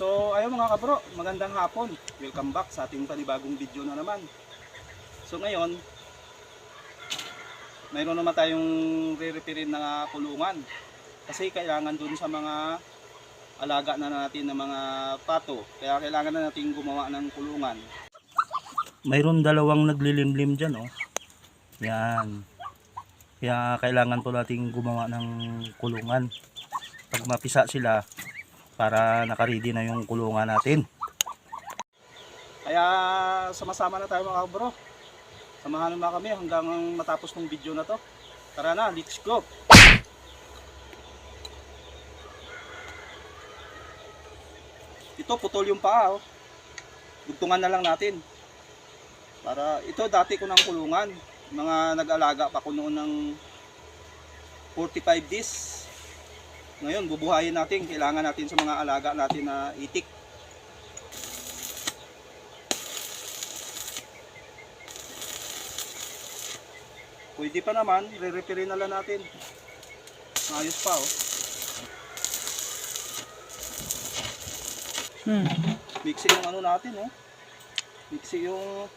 So, ayun mga kabro, magandang hapon. Welcome back sa ating panibagong video na naman. So, ngayon, mayroon naman tayong re-referin na kulungan. Kasi kailangan dun sa mga alaga na natin ng mga pato. Kaya kailangan na natin gumawa ng kulungan. Mayroon dalawang naglilimlim dyan, oh. Yan. Kaya kailangan po natin gumawa ng kulungan. Pag mapisa sila, para nakaready na yung kulungan natin. Kaya sama-sama na tayo mga bro. Samahan naman kami hanggang matapos ng video na to. Tara na, let's go! Ito, putol yung paa. Oh. Dugtungan na lang natin. Para, ito dati ko ng kulungan. Mga nag-alaga pa ko noon ng 45 days. Ngayon, bubuhayin natin. Kailangan natin sa mga alaga natin na itik. Pwede pa naman, re-referin na lang natin. Ayos pa oh. Hmm. Mixi yung ano natin oh. Mixi yung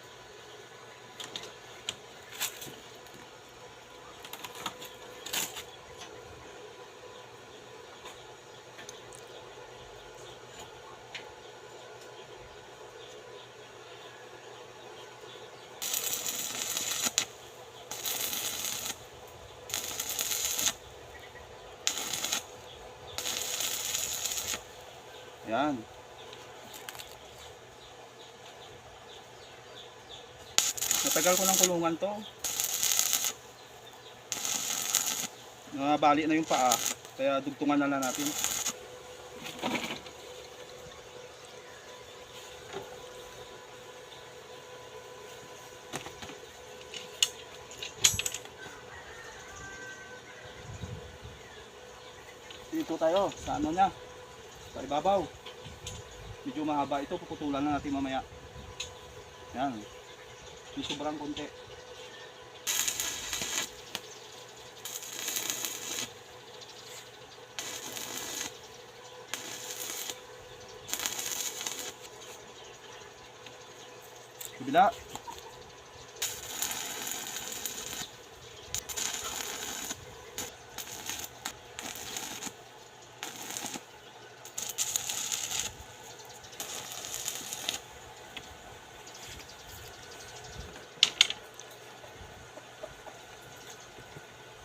Yan. Matagal ko ng kulungan to. Nabali na yung paa. Kaya dugtungan na lang natin. Dito tayo sa ano niya. Sa ibabaw. Medyo mahaba ito. Puputulan na natin mamaya. Yan. Yung sobrang konti. Kabila.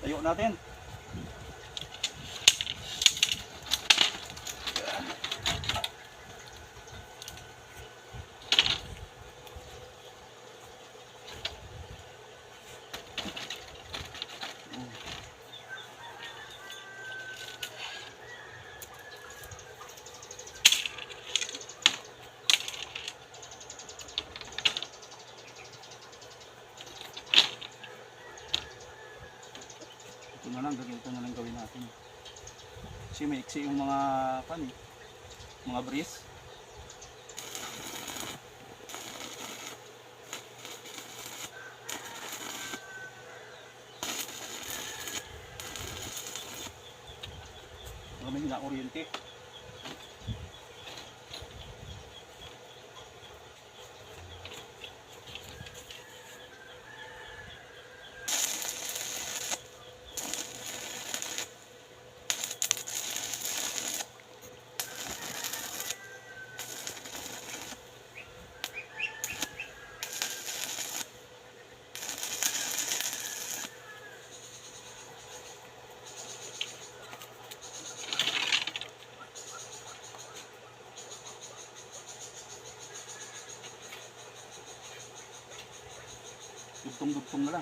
Tayo natin. Lang, ganito na lang gawin natin. Kasi may iksi yung mga, pan eh, mga breeze. Baka may hinakuryente. 你懂懂得了。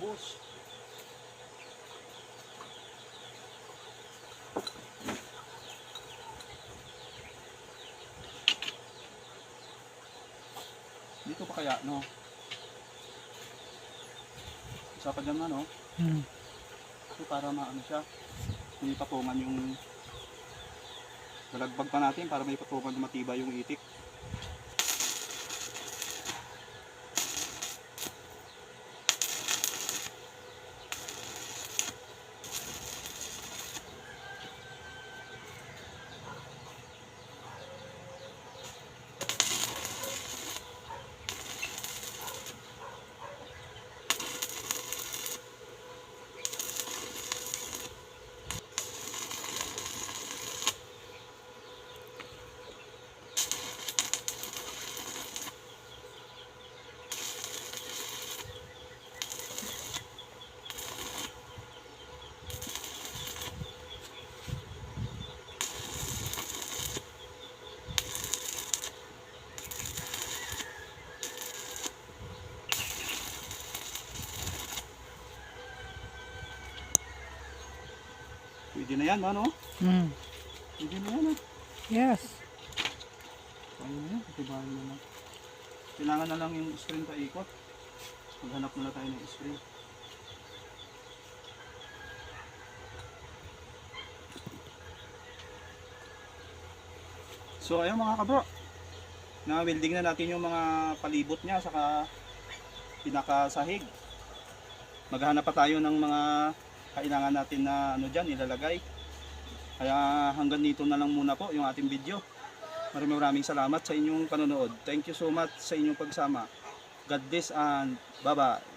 ubos. Dito pa kaya, no? Isa pa dyan, ano? Hmm. Ito para maano siya, may patungan yung nalagbag pa natin para may patungan matibay yung itik. Na yan, ano? Hmm. Pwede na yan, ah. Yes. Kaya na yan, patibayan mo na. Kailangan na lang yung screen paikot. Maghanap muna tayo ng screen. So ayun mga kabro, na-welding na natin yung mga palibot niya saka pinakasahig. Maghanap pa tayo ng mga kailangan natin na ano dyan, ilalagay. Kaya hanggang dito na lang muna po yung ating video. Maraming maraming salamat sa inyong panonood. Thank you so much sa inyong pagsama. God bless and bye-bye.